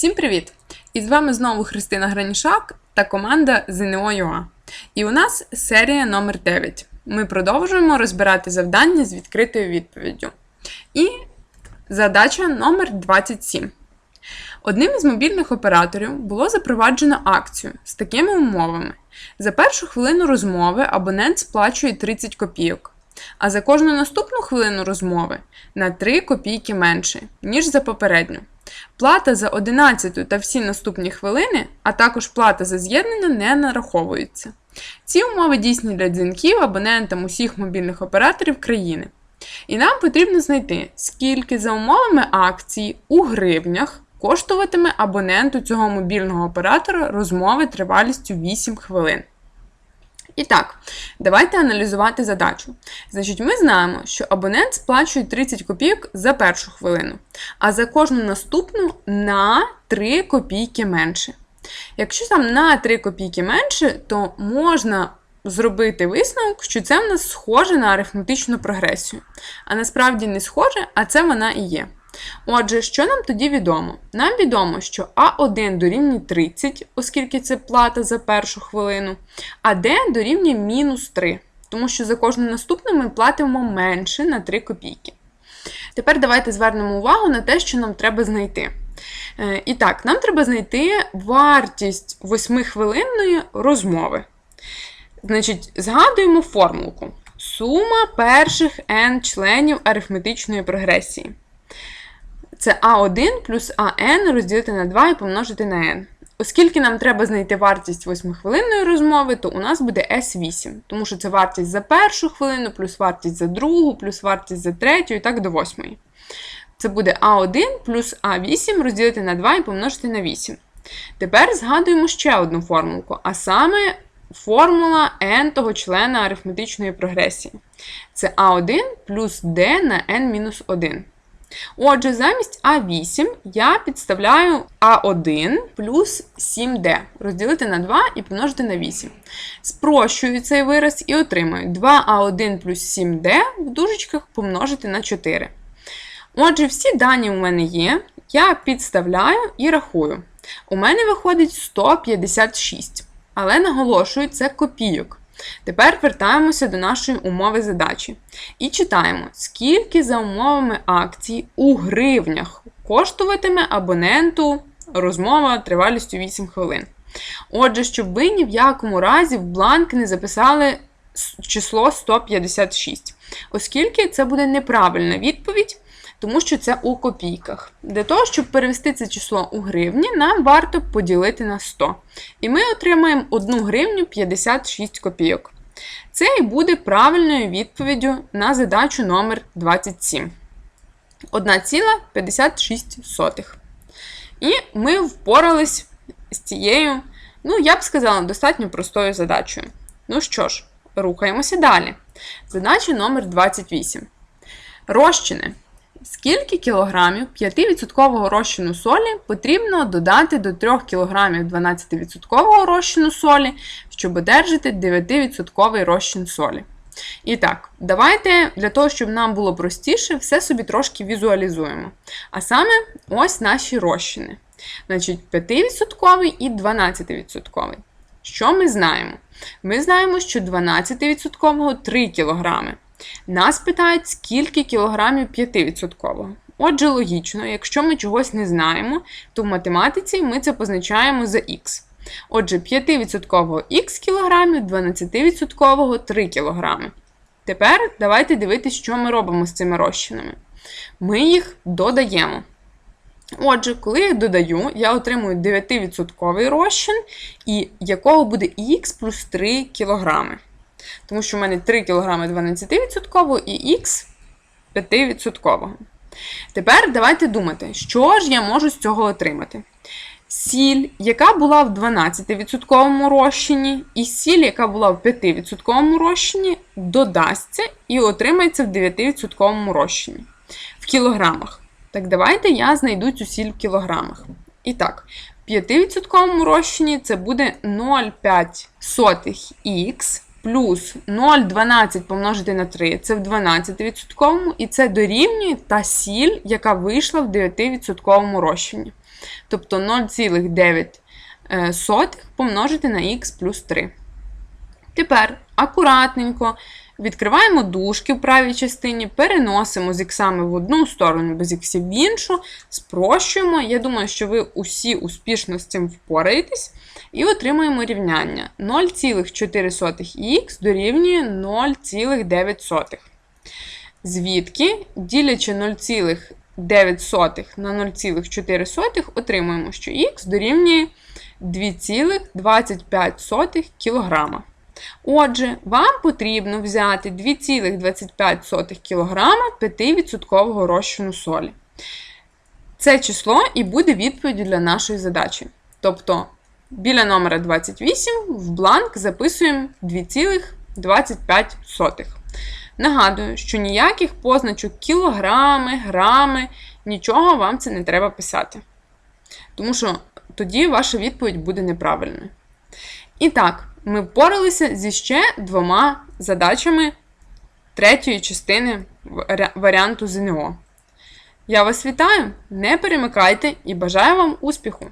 Всім привіт! І з вами знову Христина Гранішак та команда ЗНО.ЮА. І у нас серія номер 9. Ми продовжуємо розбирати завдання з відкритою відповіддю. І задача номер 27. Одним із мобільних операторів було запроваджено акцію з такими умовами: за першу хвилину розмови абонент сплачує 30 копійок, а за кожну наступну хвилину розмови на 3 копійки менше, ніж за попередню. Плата за 11 та всі наступні хвилини, а також плата за з'єднання не нараховується. Ці умови дійсні для дзвінків абонентам усіх мобільних операторів країни. І нам потрібно знайти, скільки за умовами акції у гривнях коштуватиме абоненту цього мобільного оператора розмови тривалістю 8 хвилин. І так, давайте аналізувати задачу. Значить, ми знаємо, що абонент сплачує 30 копійок за першу хвилину, а за кожну наступну на 3 копійки менше. Якщо там на 3 копійки менше, то можна зробити висновок, що це в нас схоже на арифметичну прогресію. А насправді не схоже, а це вона і є. Отже, що нам тоді відомо? Нам відомо, що А1 дорівнює 30, оскільки це плата за першу хвилину, а Д дорівнює мінус 3, тому що за кожну наступну ми платимо менше на 3 копійки. Тепер давайте звернемо увагу на те, що нам треба знайти. Е, І так, нам треба знайти вартість 8-хвилинної розмови. Значить, згадуємо формулку. Сума перших n членів арифметичної прогресії. Це А1 плюс АН розділити на 2 і помножити на n. Оскільки нам треба знайти вартість 8-хвилинної розмови, то у нас буде S8, тому що це вартість за першу хвилину, плюс вартість за другу, плюс вартість за третю і так до восьмої. Це буде А1 плюс А8 розділити на 2 і помножити на 8. Тепер згадуємо ще одну формулку, а саме формула n того члена арифметичної прогресії. Це А1 плюс d на n-1. Отже, замість А8 я підставляю А1 плюс 7D розділити на 2 і помножити на 8. Спрощую цей вираз і отримаю 2А1 плюс 7D в дужечках помножити на 4. Отже, всі дані у мене є. Я підставляю і рахую. У мене виходить 156. Але наголошую, це копійок. Тепер вертаємося до нашої умови задачі. І читаємо, скільки за умовами акції у гривнях коштуватиме абоненту розмова тривалістю 8 хвилин. Отже, щоб ви ні в якому разі в бланк не записали число 156, оскільки це буде неправильна відповідь. Тому що це у копійках. Для того, щоб перевести це число у гривні, нам варто поділити на 100. І ми отримаємо 1 гривню 56 копійок. Це і буде правильною відповіддю на задачу номер 27. 1,56. І ми впорались з цією, ну, я б сказала, достатньо простою задачею. Ну що ж, рухаємося далі. Задача номер 28. Розчини. Скільки кілограмів 5% розчину солі потрібно додати до 3 кг 12% розчину солі, щоб одержати 9% розчин солі? І так, давайте для того, щоб нам було простіше, все собі трошки візуалізуємо. А саме ось наші розчини. Значить, 5% і 12%. Що ми знаємо? Ми знаємо, що 12% 3 кг. Нас питають, скільки кілограмів 5%. Отже, логічно, якщо ми чогось не знаємо, то в математиці ми це позначаємо за х. Отже, 5% х кілограмів, 12% 3 кілограми. Тепер давайте дивитися, що ми робимо з цими розчинами. Ми їх додаємо. Отже, коли я додаю, я отримую 9% розчин, і якого буде х плюс 3 кілограми. Тому що в мене 3 кг 12% і х 5%. Тепер давайте думати, що ж я можу з цього отримати. Сіль, яка була в 12% розчині, і сіль, яка була в 5% розчині, додасться і отримається в 9% розчині. В кілограмах. Так, давайте я знайду цю сіль в кілограмах. І так, в 5% розчині це буде 0,5 х плюс 0,12 помножити на 3 це в 12%, і це дорівнює та сіль, яка вийшла в 9% розчині. тобто 0,9 е, помножити на х плюс 3. Тепер акуратненько відкриваємо дужки в правій частині, переносимо з іксами в одну сторону, без іксів в іншу, спрощуємо. Я думаю, що ви усі успішно з цим впораєтесь. І отримуємо рівняння 0,4х дорівнює 0,9. Звідки, ділячи 0,9 на 0,4, отримуємо, що х дорівнює 2,25 кг. Отже, вам потрібно взяти 2,25 кг 5% розчину солі. Це число і буде відповіддю для нашої задачі. Тобто, біля номера 28 в бланк записуємо 2,25. Нагадую, що ніяких позначок кілограми, грами, нічого вам це не треба писати. Тому що тоді ваша відповідь буде неправильною. І так, ми впоралися зі ще двома задачами третьої частини варіанту ЗНО. Я вас вітаю, не перемикайте і бажаю вам успіху!